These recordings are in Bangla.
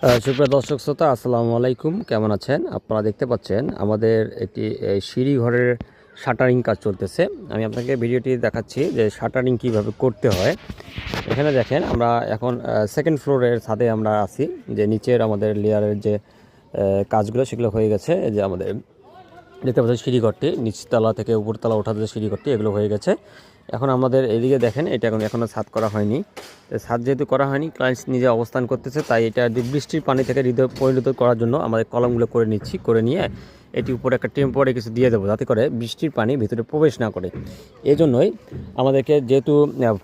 সুপ্রিয় দর্শক শ্রোতা, আসসালামু আলাইকুম। কেমন আছেন? আপনারা দেখতে পাচ্ছেন আমাদের একটি সিঁড়ি ঘরের শাটারিং কাজ চলতেছে। আমি আপনাকে ভিডিওটি দেখাচ্ছি যে শাটারিং কীভাবে করতে হয়। এখানে দেখেন আমরা এখন সেকেন্ড ফ্লোরের ছাদে আমরা আছি, যে নিচের আমাদের লেয়ারের যে কাজগুলো সেগুলো হয়ে গেছে। যে আমাদের, দেখতে পাচ্ছেন সিঁড়িঘরটি নিচতলা থেকে উপরতলা ওঠাতে সিঁড়িঘরটি এগুলো হয়ে গেছে। এখন আমাদের এদিকে দেখেন, এটা এখন এখনও ছাদ করা হয়নি। ছাদ যেহেতু করা হয়নি ক্লায়েন্টস নিজে অবস্থান করতেছে, তাই এটা বৃষ্টির পানি থেকে হৃদয় পরিণত করার জন্য আমাদের কলমগুলো করে নিচ্ছি, করে নিয়ে এটি উপরে একটা টেম্পোরারি কিছু দিয়ে দেবো, যাতে করে বৃষ্টির পানি ভিতরে প্রবেশ না করে। এই জন্যই আমাদেরকে যেহেতু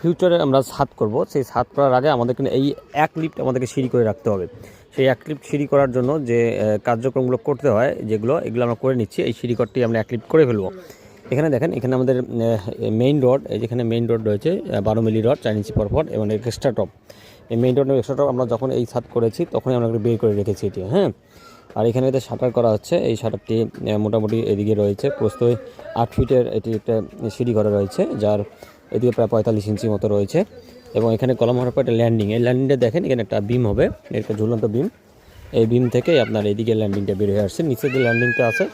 ফিউচারে আমরা ছাদ করব, সেই ছাদ করার আগে আমাদেরকে এই এক লিফট আমাদেরকে সিঁড়ি করে রাখতে হবে। সেই এক লিফট সিঁড়ি করার জন্য যে কার্যক্রমগুলো করতে হয়, যেগুলো, এগুলো আমরা করে নিচ্ছি, এই সিঁড়ি সিঁড়িঘরটি আমরা এক লিফট করে ফেলব। এখানে দেখেন, এখানে আমাদের মেইন রড এই যেখানে মেইন রড রয়েছে বারো মিলি রড চার ইঞ্চি পরপর এবং এক্সট্রা টপ এই মেইন রড এক্সট্রা টপ আমরা যখন এই ছাদ করেছি, তখনই আমরা একটু বের করে রেখেছি এটি হ্যাঁ? আর এখানে এতে শাটার করা হচ্ছে, এই শাটারটি মোটামুটি এদিকে রয়েছে প্রস্তই আট ফিটের এটি একটা সিঁড়ি ঘরে রয়েছে, যার এদিকে প্রায় পঁয়তাল্লিশ ইঞ্চি মতো রয়েছে, এবং এখানে কলম হওয়ার পর একটা ল্যান্ডিং এই ল্যান্ডিংটা দেখেন, এখানে একটা বিম হবে একটা ঝুলন্ত বিম এই বিম থেকে আপনার এইদিকে ল্যান্ডিংটা বের হয়ে আসছে নিচে যে ল্যান্ডিংটা আছে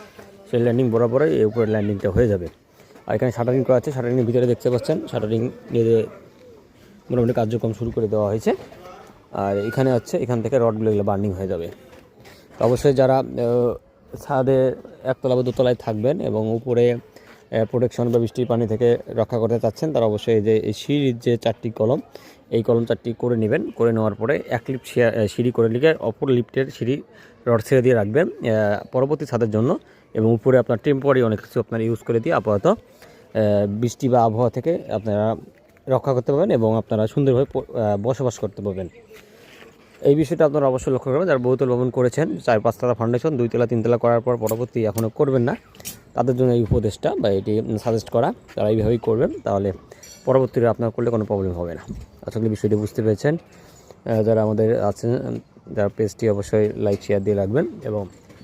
সেই ল্যান্ডিং বরাবরই এই উপরে ল্যান্ডিংটা হয়ে যাবে। আর এখানে শাটারিং করা আছে শাটারিংয়ের ভিতরে দেখতে পাচ্ছেন শাটারিং নিয়ে মোটামুটি কার্যক্রম শুরু করে দেওয়া হয়েছে। আর এখানে হচ্ছে এখান থেকে রডগুলো এগুলো বার্নিং হয়ে যাবে। তো অবশ্যই যারা ছাদে একতলা বা দোতলায় থাকবেন এবং উপরে প্রোটেকশন বা বৃষ্টির পানি থেকে রক্ষা করতে চাচ্ছেন তারা অবশ্যই যে এই সিঁড়ির যে চারটি কলম এই কলম চারটি করে নেবেন। করে নেওয়ার পরে এক আহ, সিঁড়ি করে লিখে অপর লিফটের সিঁড়ি রড ছেড়ে দিয়ে রাখবেন পরবর্তী ছাদের জন্য। এবং উপরে আপনার টেম্পোরারি অনেক কিছু আপনার ইউজ করে দিয়ে আপাতত বৃষ্টি বা আবহাওয়া থেকে আপনারা রক্ষা করতে পারবেন এবং আপনারা সুন্দরভাবে বসবাস করতে পারবেন। এই বিষয়টা আপনারা অবশ্যই লক্ষ্য করবেন। যারা বহুতল ভবন করেছেন, চার পাঁচতলা ফাউন্ডেশন দুইতলা, তিনতলা করার পর পরবর্তী এখনও করবেন না। তাদের জন্য এই উপদেশটা বা এটি সাজেস্ট করা, তারা এইভাবেই করবেন, তাহলে পরবর্তীতে আপনার করলে কোনো প্রবলেম হবে না। আশা করি বিষয়টি বুঝতে পেরেছেন। যারা আমাদের আছেন, যারা পেজটি অবশ্যই লাইক শেয়ার দিয়ে রাখবেন এবং